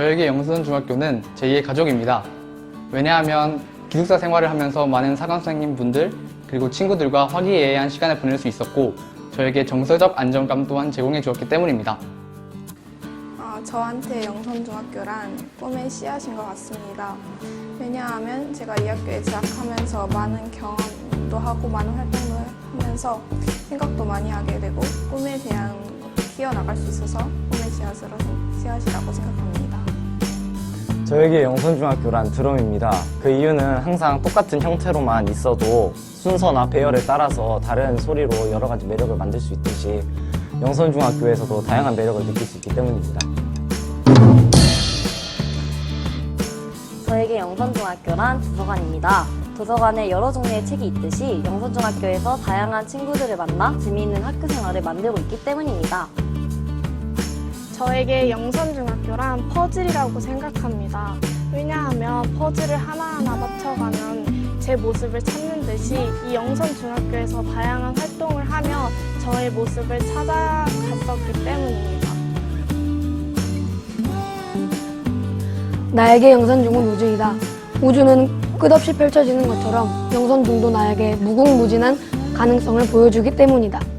저에게 영선중학교는 제2의 가족입니다. 왜냐하면 기숙사 생활을 하면서 많은 사관 선생님 분들 그리고 친구들과 화기애애한 시간을 보낼 수 있었고 저에게 정서적 안정감 또한 제공해 주었기 때문입니다. 아, 저한테 영선중학교란 꿈의 씨앗인 것 같습니다. 왜냐하면 제가 이 학교에 재학하면서 많은 경험도 하고 많은 활동도 하면서 생각도 많이 하게 되고 꿈에 대한 것도 키워나갈 수 있어서 꿈의 씨앗으로 씨앗이라고 생각합니다. 저에게 영선중학교란 드럼입니다. 그 이유는 항상 똑같은 형태로만 있어도 순서나 배열에 따라서 다른 소리로 여러 가지 매력을 만들 수 있듯이 영선중학교에서도 다양한 매력을 느낄 수 있기 때문입니다. 저에게 영선중학교란 도서관입니다. 도서관에 여러 종류의 책이 있듯이 영선중학교에서 다양한 친구들을 만나 재미있는 학교 생활을 만들고 있기 때문입니다. 저에게 영선중학교란 퍼즐이라고 생각합니다. 왜냐하면 퍼즐을 하나하나 맞춰가면 제 모습을 찾는 듯이 이 영선중학교에서 다양한 활동을 하며 저의 모습을 찾아갔었기 때문입니다. 나에게 영선중은 우주이다. 우주는 끝없이 펼쳐지는 것처럼 영선중도 나에게 무궁무진한 가능성을 보여주기 때문이다.